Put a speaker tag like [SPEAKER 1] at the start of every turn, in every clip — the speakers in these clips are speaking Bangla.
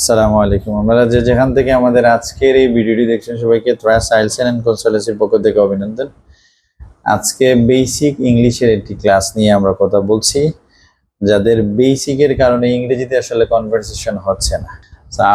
[SPEAKER 1] আসসালামু আলাইকুম। আমরা যে যেখান থেকে আমাদের আজকের এই ভিডিওটি দেখছেন, সবাইকে ট্রায়াস আইলসেন অ্যান্ড কনসালটেন্সির পক্ষ থেকে অভিনন্দন। আজকে বেসিক ইংলিশের একটি ক্লাস নিয়ে আমরা কথা বলছি। যাদের বেসিকের কারণে ইংরেজিতে আসলে কনভারসেশন হচ্ছে না।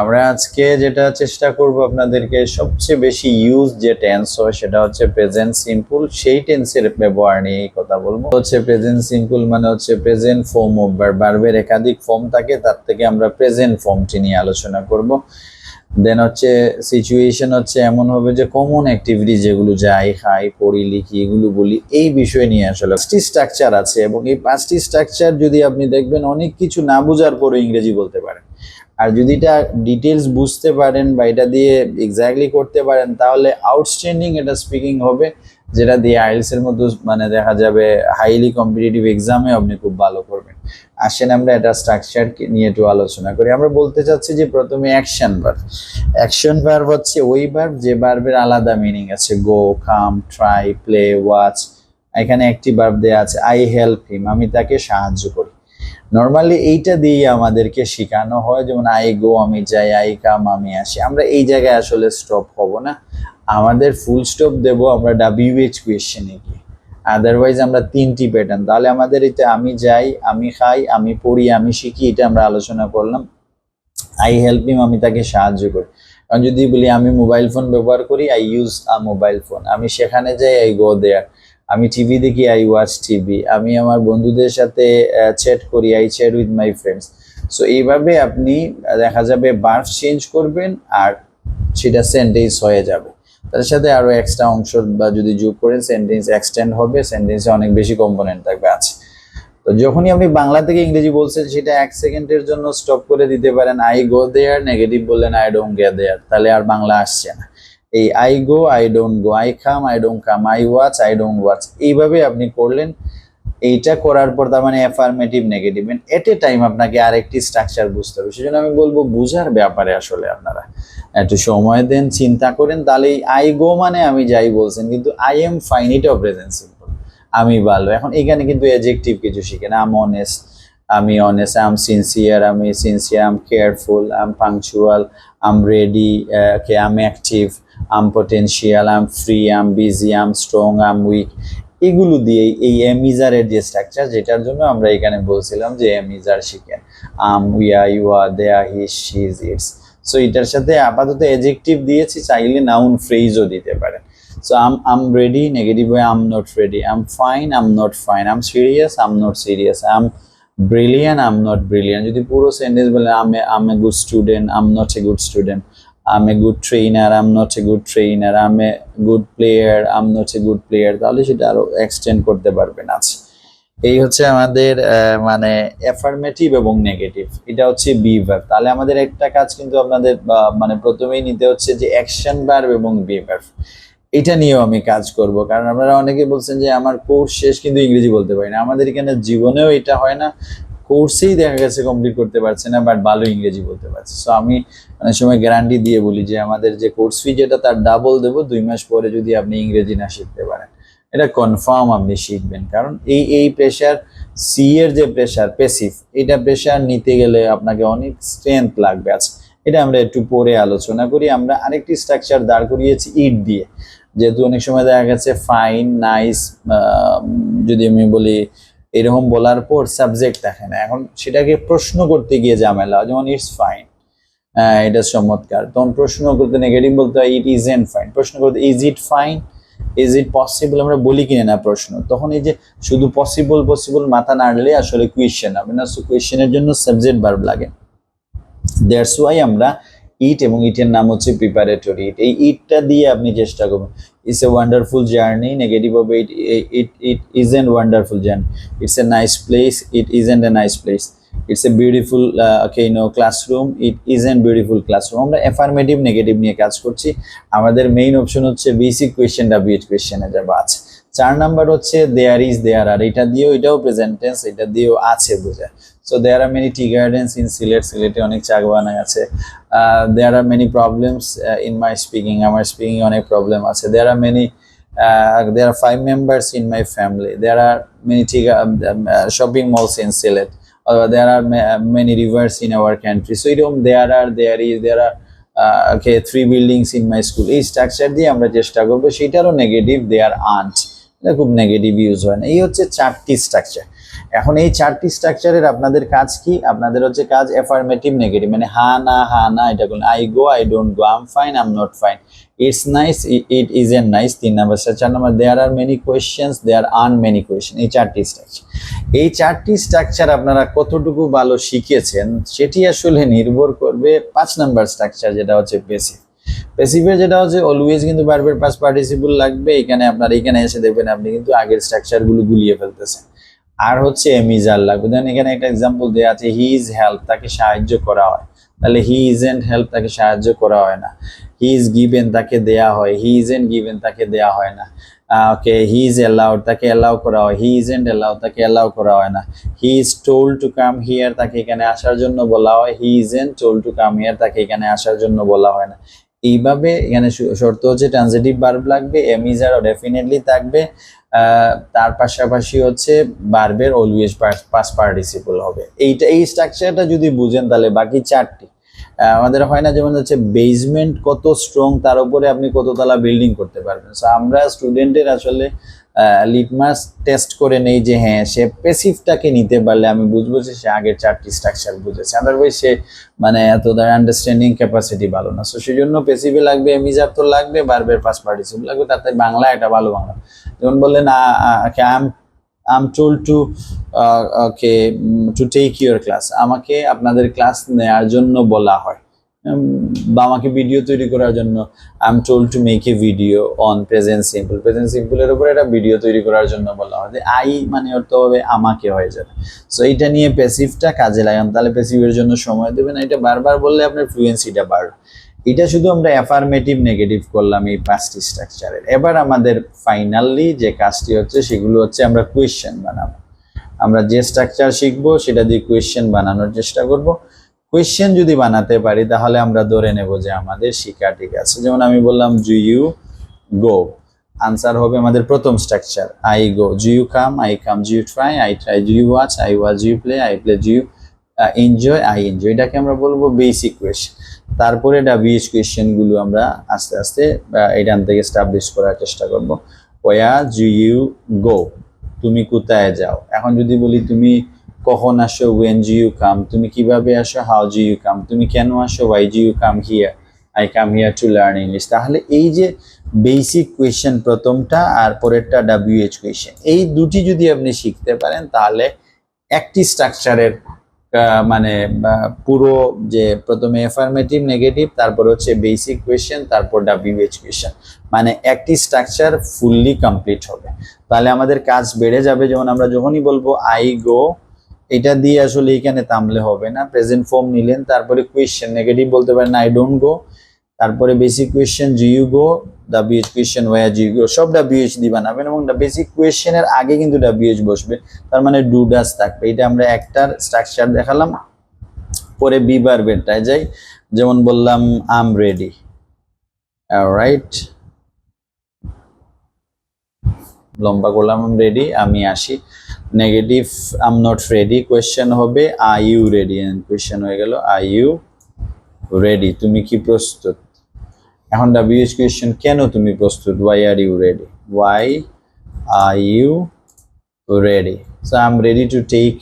[SPEAKER 1] আমরা আজকে যেটা চেষ্টা করব আপনাদেরকে সবচেয়ে বেশি ইউজ যে টেন্স হয়, সেটা হচ্ছে প্রেজেন্ট সিম্পল সেই টেন্সের ব্যবহার নিয়ে কথা বলব। হচ্ছে প্রেজেন্ট সিম্পল মানে হচ্ছে প্রেজেন্ট ফর্ম অফ বার্বের একাধিক ফর্ম থাকে, তার থেকে আমরা প্রেজেন্ট ফর্মটি নিয়ে আলোচনা করব। দেন হচ্ছে সিচুয়েশন হচ্ছে এমন হবে যে কমন অ্যাক্টিভিটি যেগুলো যাই, খাই, পড়ি, লিখি, এগুলো বলি, এই বিষয় নিয়ে আসলে পাঁচটি স্ট্রাকচার আছে এবং এই পাঁচটি স্ট্রাকচার যদি আপনি দেখবেন, অনেক কিছু না বোঝার পরে ইংরেজি বলতে পারেন। আর যদি এটা ডিটেলস বুঝতে পারেন বা এটা দিয়ে এক্স্যাক্টলি করতে পারেন, তাহলে আউটস্ট্যান্ডিং এটা স্পিকিং হবে, যেটা দিয়ে আইএলস এর মধ্যে মানে দেখা যাবে হাইলি কম্পিটিটিভ এক্সামে আপনি খুব ভালো করবেন। আসেন আমরা এটা স্ট্রাকচার নিয়ে একটু আলোচনা করি। আমরা বলতে চাচ্ছি যে প্রথমে অ্যাকশন ভার্ব অ্যাকশন ভার্ব হচ্ছে ওই ভার্ব যে ভার্বের আলাদা মিনিং আছে go come try play watch এখানে একটি ভার্ব দেওয়া আছে আই হেল্প হিম আমি তাকে সাহায্য করি। নর্মালি এইটা দিয়ে আমাদেরকে শেখানো হয়, যেমন আই গো আমি যাই আই কাম আমি আসি। আমরা এই জায়গায় আসলে স্টপ হব না। আমাদের ফুল স্টপ দেব আমরা ডাব্লিউএইচ কোয়েশ্চেনে গিয়ে। আদারওয়াইজ আমরা তিনটি প্যাটার্ন তাহলে আমাদের এটা আমি যাই, আমি খাই, আমি পড়ি, আমি শিখি, এটা আমরা আলোচনা করলাম। আই হেল্প হিম আমি তাকে সাহায্য করি। কারণ যদি বলি, আমি মোবাইল ফোন ব্যবহার করি I use a mobile phone আমি সেখানে যাই আই গো দেয়ার আমি টিভি দেখি আই ওয়াচ টিভি আমি আমার বন্ধুদের সাথে চ্যাট করি I chat with my friends so এইভাবে আপনি দেখা যাবে বার্ফ চেঞ্জ করবেন আর সেটা সেন্টেন্স হয়ে যাবে। তার সাথে আরও এক্সট্রা অংশ বা যদি যোগ করেন সেন্টেন্স এক্সটেন্ড হবে সেন্টেন্সে অনেক বেশি কম্পোনেন্ট থাকবে আছে। তো যখনই আপনি বাংলা থেকে ইংরেজি বলছেন, সেটা এক সেকেন্ডের জন্য স্টপ করে দিতে পারেন। আই গো দেয়ার নেগেটিভ বললেন আই ডোন্ট গেট দেয়ার তাহলে আর বাংলা আসছে না। এই I go I don't go I come I don't come I watch I don't watch এইভাবে আপনি করলেন। এইটা করার পর তার মানে affirmative negative at a time আপনাকে আরেকটি স্ট্রাকচার বুঝতে হবে। সেজন্য আমি বলব, বুঝার ব্যাপারে আসলে আপনারা একটু সময় দেন, চিন্তা করেন। তাহলে এই আই গো মানে আমি যাই বলছেন, কিন্তু আই এম ফাইন এটাও প্রেজেন্ট সিম্পল আমি ভালো। এখন এখানে কিন্তু এজেক্টিভ কিছু শিখেন আম অনেস্ট আমি অনেস্ট আম সিনসিয়ার আমি sincere I'm careful I'm punctual I'm ready K I'm active I'm potential I'm free I'm busy I'm strong I'm weak এগুলো দিয়ে এই এমিজারের যে স্ট্রাকচার যেটার জন্য আমরা এখানে বলছিলাম যে এমিজার শিখেন। আম উইয়া ইউয়া দেয়া হিস শিজ ইটস সো এটার সাথে আপাতত এজেক্টিভ দিয়েছি, চাইলে নাউন ফ্রেজও দিতে পারেন। So I'm I'm ready negative way I'm not ready I'm fine I'm not fine I'm serious I'm not serious I'm brilliant I'm not brilliant যদি পুরো সেন্টেন্স বলে I'm I'm a good student I'm not a good student I'm a good trainer I'm not a good trainer I'm a good player I'm not a good player তাহলে সেটা আরও এক্সটেন্ড করতে পারবেন আছে এই হচ্ছে আমাদের মানে অ্যাফার্মেটিভ এবং নেগেটিভ এটা হচ্ছে বি ভার্ব তাহলে আমাদের একটা কাজ কিন্তু আপনাদের মানে প্রথমেই নিতে হচ্ছে যে অ্যাকশন ভার্ব এবং বি ভার্ব এটা নিয়েও আমি কাজ করব। কারণ আপনারা অনেকে বলছেন যে আমার কোর্স শেষ কিন্তু ইংরেজি বলতে পারি না। আমাদের এখানে জীবনেও এটা হয় না। কোর্সেই দেখা গেছে কমপ্লিট করতে পারছে না বাট ভালো ইংরেজি বলতে পারছে। সো আমি অনেক সময় গ্যারান্টি দিয়ে বলি যে, আমাদের যে কোর্স ফি যেটা, তার ডাবল দেবো দুই মাস পরে যদি আপনি ইংরেজি না শিখতে পারেন। এটা কনফার্ম আপনি শিখবেন। কারণ এই এই প্রেশার সি এর যে প্রেশার পেসিভ এটা প্রেশার নিতে গেলে আপনাকে অনেক স্ট্রেংথ লাগবে। আছে এটা আমরা একটু পরে আলোচনা করি। আমরা আরেকটি স্ট্রাকচার দাঁড় করিয়েছি ইট দিয়ে। যেহেতু অনেক সময় দেখা গেছে ফাইন নাইস যদি আমি বলি এরকম বলার পর সাবজেক্ট দেখে না। এখন সেটাকে প্রশ্ন করতে গিয়ে ঝামেলা, যেমন ইটস ফাইন এটা চমৎকার। তখন প্রশ্ন করতে নেগেটিভ বলতে হয় ইট ইজ এন্ড ফাইন প্রশ্ন করতে is it fine is it possible আমরা বলি কিনে না প্রশ্ন। তখন এই যে শুধু পসিবল পসিবল মাথা নাড়লে আসলে কোয়েশ্চেন হবে না। সো কোয়েশ্চেনের জন্য সাবজেক্ট বার্ব লাগে। দ্যাটস ওয়াই আমরা ইট এবং ইটের নাম হচ্ছে প্রিপারেটরি ইট এই ইটটা দিয়ে আপনি চেষ্টা করবেন it's a wonderful journey negative হবে it it it is an wonderful journey it's a nice place it isn't a nice place it's a beautiful no classroom it is an beautiful classroom আমরা অ্যাফার্মেটিভ নেগেটিভ নিয়ে কাজ করছি। আমাদের মেইন অপশন হচ্ছে বেসিক কোয়েশ্চেন ডাব্লিউএইচ কোয়েশ্চেনে যাব আছে চার নাম্বার হচ্ছে দেয়ার ইজ দেয়ার আর এটা দিয়েও, এটাও প্রেজেন্ট টেন্স এটা দিয়েও আছে বোঝায় so there are many tea gardens in Sylhet সিলেটে অনেক চা বাগান আছে there are many problems in my speaking আমার স্পিকিং অনেক প্রবলেম আছে। There are many there are five members in my family there are many tea shopping malls in Sylhet অথবা there are many rivers in our country so এরকম there are there is there are okay three buildings in my school এই স্ট্রাকচার দিয়ে আমরা চেষ্টা করব সেটারও নেগেটিভ দেয়ার আন্ট খুব নেগেটিভ ইউজ হয় না। এই হচ্ছে চারটি স্ট্রাকচার এখন এই চারটি স্ট্রাকচারের আপনাদের কাজ কি? আপনাদের হচ্ছে কাজ অ্যাফার্মেটিভ নেগেটিভ মানে হা, না হা, না, এটা বলুন I go I don't go I'm fine I'm not fine it's nice it is an nice তিন নাম্বার চার number there are many questions there An many question এই চারটি স্ট্রাকচার। এই চারটি স্ট্রাকচার আপনারা কতটুকু ভালো শিখেছেন, সেটি আসলে নির্ভর করবে পাঁচ নাম্বার স্ট্রাকচার, যেটা হচ্ছে বেসিক প্যাসিভের যেটা হচ্ছে অলওয়েজ কিন্তু বারবার পাস পার্টিসিপল লাগবে, এখানে আপনার, এখানে এসে দেখবেন আপনি কিন্তু আগের স্ট্রাকচারগুলো গুলিয়ে ফেলতেছেন। আর হচ্ছে এমিজার লাগবে দেন এখানে একটা এক্সাম্পল দেওয়া আছে হি ইজ হেল্প তাকে সাহায্য করা হয়। তাহলে হি ইজ এন্ড হেল্প তাকে সাহায্য করা হয় না। হি ইজ গিভেন তাকে দেয়া হয়। হি ইজ এন্ড গিভেন তাকে দেয়া হয় না। ওকে হি ইজ অ্যালাউড তাকে অ্যালাউ করা হয়। হি ইজ এন্ড অ্যালাউ তাকে অ্যালাউ করা হয় না। He is told to come here তাকে এখানে আসার জন্য বলা হয়। He isn't told to come here তাকে এখানে আসার জন্য বলা হয় না। এইভাবে এখানে শর্ত হচ্ছে ট্রানজিটিভ বার্ব লাগবে এমিজারও ডেফিনেটলি থাকবে। তার পাশাপাশি হচ্ছে বার্বের অলওয়েজ পাস পার্টিসিপল হবে। এইটা, এই স্ট্রাকচারটা যদি বুঝেন তাহলে বাকি চারটি আমাদের হয় না যেমন হচ্ছে বেসমেন্ট কত স্ট্রং তার উপরে আপনি কততলা বিল্ডিং করতে পারবেন। সো আমরা স্টুডেন্টের আসলে লিটমাস টেস্ট করে নেই যে হ্যাঁ সে পেসিভটাকে নিতে পারলে আমি বুঝব যে সে আগের চারটি স্ট্রাকচার বুঝেছে। আদারওয়াইজ সে মানে এত তার আন্ডারস্ট্যান্ডিং ক্যাপাসিটি ভালো না। সো সেই জন্য পেসিভে লাগবে এমিজার তো লাগবে বারবের পাস পার্টিসিপল লাগবে তাতে বাংলা একটা ভালো বাংলা। যেমন বললেন I'm I'm told to okay to take your class আমাকে আপনাদের ক্লাস নেওয়ার জন্য বলা হয়। বা আমাকে ভিডিও তৈরি করার জন্য I am told to make a video on present simple present সিম্পলের উপর একটা ভিডিও তৈরি করার জন্য বলা হয় যে আই মানে অর্থ হবে আমাকে হয়ে যাবে। সো এইটা নিয়ে প্যাসিভটা কাজে লাগান। তাহলে প্যাসিভের জন্য সময় দেবেন। এটা বারবার বললে আপনার ফ্লুয়েন্সিটা বাড়বে। এটা শুধু আমরা অ্যাফার্মেটিভ নেগেটিভ করলাম এই পাঁচটি স্ট্রাকচারের এবার আমাদের ফাইনালি যে কাজটি হচ্ছে, সেগুলো হচ্ছে আমরা কোয়েশ্চেন বানাবো। আমরা যে স্ট্রাকচার শিখব, সেটা দিয়ে কোয়েশ্চেন বানানোর চেষ্টা করব। কোয়েশ্চেন যদি বানাতে পারি, তাহলে আমরা ধরে নেব যে আমাদের শিক্ষা ঠিক আছে। যেমন আমি বললাম জু ইউ গো আনসার হবে আমাদের প্রথম structure I go do you come I come do you try I try do you watch I watch you play I play do you enjoy I enjoy এটাকে আমরা বলব বেসিক কোয়েশ্চেন তারপরে ডাব্লিউএইচ বিএস কোয়েশ্চেনগুলো আমরা আস্তে আস্তে এখান থেকে স্টাবলিশ করার চেষ্টা করব। ওয়া জু ইউ গো তুমি কোথায় যাও? এখন যদি বলি, তুমি কখন আসো ওয়েন জি ইউ কাম তুমি কীভাবে আসো হাউ জি ইউ কাম তুমি কেন আসো why do you come here I come here to learn English তাহলে এই যে বেসিক কোয়েশ্চেন প্রথমটা আর পরেরটা ডাব্লিউএইচ কোয়েশ্চেন এই দুটি যদি আপনি শিখতে পারেন, তাহলে একটি স্ট্রাকচারের মানে পুরো যে প্রথমে এফার্মেটিভ নেগেটিভ তারপর হচ্ছে বেসিক কোয়েশ্চেন তারপর ডাব্লিউএইচ কোয়েশ্চেন মানে একটি স্ট্রাকচার ফুললি কমপ্লিট হবে। তাহলে আমাদের কাজ বেড়ে যাবে, যেমন আমরা যখনই বলব আই গো এটা দিয়ে আসলে এখানে থামলে হবে না। প্রেজেন্ট ফর্ম নিলেন, তারপরে কোয়েশ্চেন নেগেটিভ বলতে পারেন আই ডোন্ট গো তারপরে basic question do you go WH question what do go সব ডাব্লিউএইচ দিয়ে বানাবেন এবং বেসিক কোয়েশ্চেনের আগে কিন্তু ডাব্লিউএইচ বসবে। তার মানে ডু ডাস থাকবে। এটা আমরা একটার স্ট্রাকচার দেখালাম, পরে বি বারবেরটায় যাই। যেমন বললাম আম রেডি রাইট লম্বা করলাম রেডি আমি আসি। Negative I'm not ready question হবে আর ইউ রেডি কোয়েশ্চেন হয়ে গেল আর ইউ রেডি তুমি কি প্রস্তুত? এখন ডাব্লিউএইচ কোয়েশ্চেন কেন তুমি প্রস্তুত? Why are you ready why are you ready so I am ready to take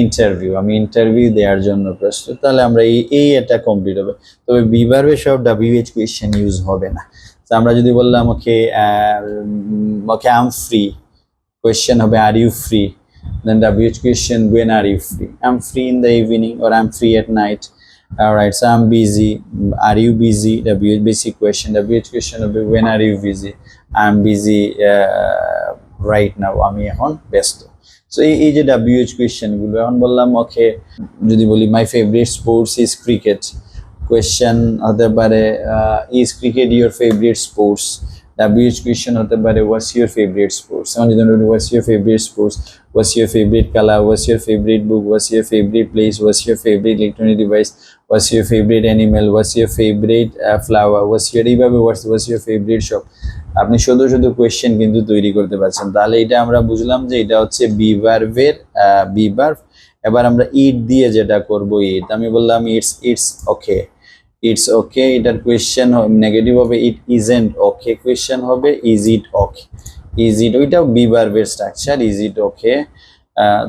[SPEAKER 1] interview আমি ইন্টারভিউ দেওয়ার জন্য প্রস্তুত। তাহলে আমরা এই এই এটা কমপ্লিট হবে। তবে বিবারে সব ডাব্লিউএইচ কোয়েশ্চেন ইউজ হবে না। তো আমরা যদি বললাম ওকে ওকে আম ফ্রি কোয়েশ্চেন হবে are you free then the views question when are you free I am free in the evening or I am free at night right so I am busy are you busy the views basic question the views question হবে when are you busy I am busy right now আমি এখন ব্যস্ত। সো এই যে ডাব্লিউএচ কোয়েশ্চেনগুলো এখন বললাম ওকে যদি বলি my favourite sports is cricket question হতে পারে is cricket your favourite sports WH question হতে পারে ওয়াস ইউর ফেভারিট স্পোর্টস আমি যদি what's your favourite sports what's your favourite colour what's your favourite book what's your favourite place what's your favourite electronic device what's your favourite animal what's your favourite flower what's your এইভাবে what's what's your favourite shop আপনি শুধু শুধু কোয়েশ্চেন কিন্তু তৈরি করতে পারছেন। তাহলে এটা আমরা বুঝলাম যে এটা হচ্ছে বিভার্ভের বিভার্ভ। এবার আমরা ইট দিয়ে যেটা করব, ইট। আমি বললাম it's it's okay it's okay এটার কোয়েশ্চেন নেগেটিভ হবে ইট ইজেন্ট ওকে কোয়েশ্চেন হবে is it okay is it ওইটাও বি ভার্বের স্ট্রাকচার ইজ ইট ওকে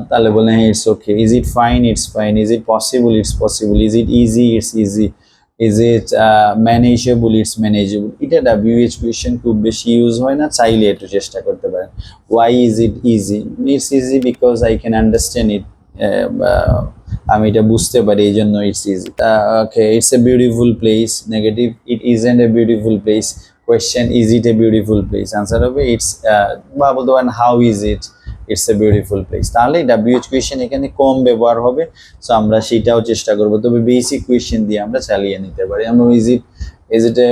[SPEAKER 1] তাহলে বলে হ্যাঁ it's okay is it fine it's fine is it possible it's possible is it easy it's easy is it manageable it's manageable এটা ডাব্লিউএইচ কোয়েশ্চেন খুব বেশি ইউজ হয় না, চাইলে একটু চেষ্টা করতে পারেন। Why is it easy it's easy because I can understand it আমি এটা বুঝতে পারি, এই জন্য it's is okay it's a beautiful place negative it is and a beautiful place question is it a beautiful place answer হবে ইটস বা বলতে পারেন how is it it's a beautiful place তাহলে ডাব্লিউএইচ কোয়েশ্চেন এখানে কম ব্যবহার হবে সো আমরা সেটাও চেষ্টা করব। তবে বেসিক কোয়েশ্চেন দিয়ে আমরা চালিয়ে নিতে পারি। আমরা is it is it a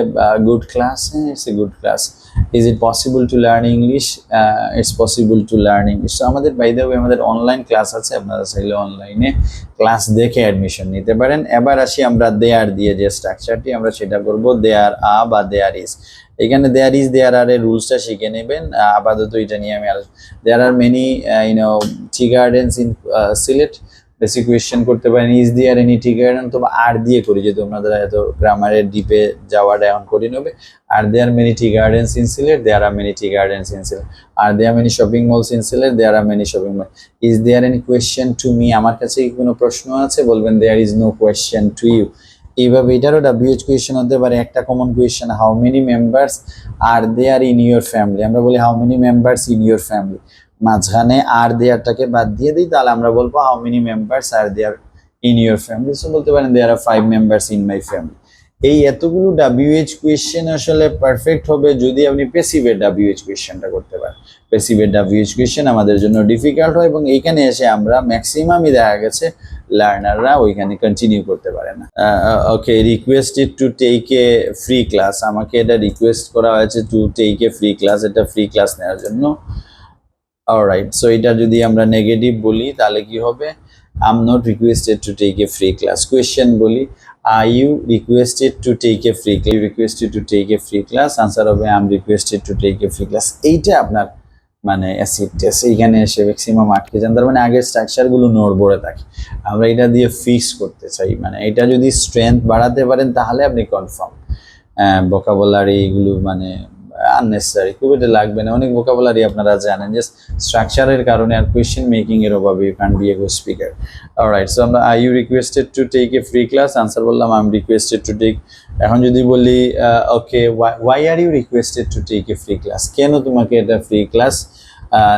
[SPEAKER 1] good class হ্যাঁ it's a good class is it possible to learn English it's possible to learn English তো আমাদের বাই দ্য ওয়ে আমাদের অনলাইন ক্লাস আছে, আপনারা চাইলে অনলাইনে ক্লাস দেখে অ্যাডমিশন নিতে পারেন। এবার আসি আমরা দেয়ার দিয়ে যে স্ট্রাকচারটি আমরা সেটা করব দেয়ার আ বা দেয়ার ইজ এখানে দেয়ার ইজ দেয়ার আর এর রুলসটা শিখে নেবেন। আপাতত এটা নিয়ে আমি there are many you know tea gardens in Sylhet basic question করতে পারেন ইজ আর এনি গার্ডেন তো আর দিয়ে করি যেহেতু আপনাদের এত গ্রামারের ডিপে যাওয়াটা এখন করে নেবে। Are they are many tea gardens in Sylhet there are many tea gardens in Sylhet are there many shopping mall in Sylhet there are many shopping mall is there any question to me আমার কাছে কি কোনো প্রশ্ন আছে? বলবেন there is no question to you এইভাবে এটারও ডাব্লিউএইচ কোয়েশ্চেন হতে পারে, একটা common question how many members are they are in your family আমরা বলি how many members in your family মাঝখানে আর দেয়ারটাকে বাদ দিয়ে দিই, তাহলে আমরা বলব how many members are there in your family so বলতে পারেন there are five members in my family এই এতগুলো ডাব্লিউএইচ কোয়েশ্চেন আসলে পারফেক্ট হবে যদি আপনি পেসিভের ডাব্লিউএইচ কোয়েশ্চেনটা করতে পারেন। পেসিভের ডাব্লিউএইচ কোয়েশ্চেন আমাদের জন্য ডিফিকাল্ট হয় এবং এইখানে এসে আমরা ম্যাক্সিমামই দেখা গেছে লার্নাররা ওইখানে কন্টিনিউ করতে পারে না। Okay requested to take a free class আমাকে এটা রিকোয়েস্ট করা হয়েছে to take a free class এটা ফ্রি ক্লাস নেওয়ার জন্য। অলরাইট সো এটা যদি আমরা নেগেটিভ বলি, তাহলে কি হবে? I am not requested to take a free class question বলি are you requested to take a free class requested to take a free class answer হবে I am requested to take a free class এইটা আপনার মানে অ্যাসিড টেস্ট এইখানে এসে ম্যাক্সিমাম আটকে যান। তার মানে আগের স্ট্রাকচারগুলো নড়বড়ে থাকে। আমরা এটা দিয়ে ফিক্স করতে চাই। মানে এটা যদি স্ট্রেংথ বাড়াতে পারেন, তাহলে আপনি কনফার্ম ভোকাবুলারি এইগুলো মানে আননেসেসারি খুব এটা লাগবে না। অনেক ভোকাবুলারি আপনারা জানেন যে স্ট্রাকচারের কারণে আর কোয়েশ্চেন মেকিং এর অভাবে you can be a good speaker alright so আমরা I you requested to take a free class answer বললাম I am requested to take এখন যদি বলি okay why are you requested to take a free class কেন তোমাকে এটা ফ্রি ক্লাস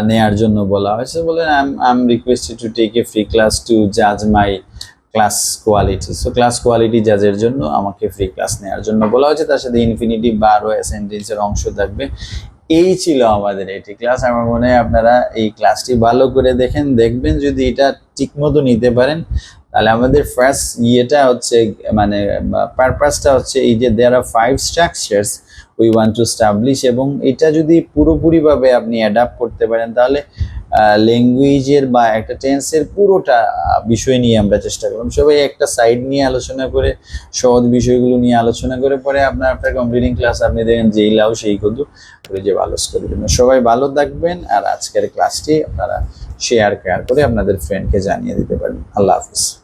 [SPEAKER 1] নেয়ার জন্য বলা হয়েছে বলেন I am requested to take a free class to জাজ my class quality so class quality জাজের জন্য আমাকে ফ্রি ক্লাস নেওয়ার জন্য বলা হয়েছে। তার সাথে ইনফিনিটি বার সেন্টেন্সের অংশ থাকবে। এই ছিল আমাদের এটি ক্লাস আমার মনে হয় আপনারা এই ক্লাসটি ভালো করে দেখেন, দেখবেন যদি এটা ঠিকমতো নিতে পারেন, তাহলে আমাদের ফার্স্ট ইয়েটা হচ্ছে মানে পারপাসটা হচ্ছে এই যে there are five structures we want to establish এবং এটা যদি পুরোপুরিভাবে আপনি অ্যাডাপ্ট করতে পারেন, তাহলে ল্যাঙ্গুয়েজের বা একটা টেন্সের পুরোটা বিষয় নিয়ে আমরা চেষ্টা করলাম। সবাই একটা সাইড নিয়ে আলোচনা করে, সহজ বিষয়গুলো নিয়ে আলোচনা করে, পরে আপনার আপনার কমপ্লিটিং ক্লাস আপনি দেখেন যেই লাও সেই কদু করে যে ভালো স্কোর সবাই ভালো থাকবেন, আর আজকের ক্লাসটি আপনারা শেয়ার কেয়ার করে আপনাদের ফ্রেন্ডকে জানিয়ে দিতে পারেন আল্লাহ হাফিজ।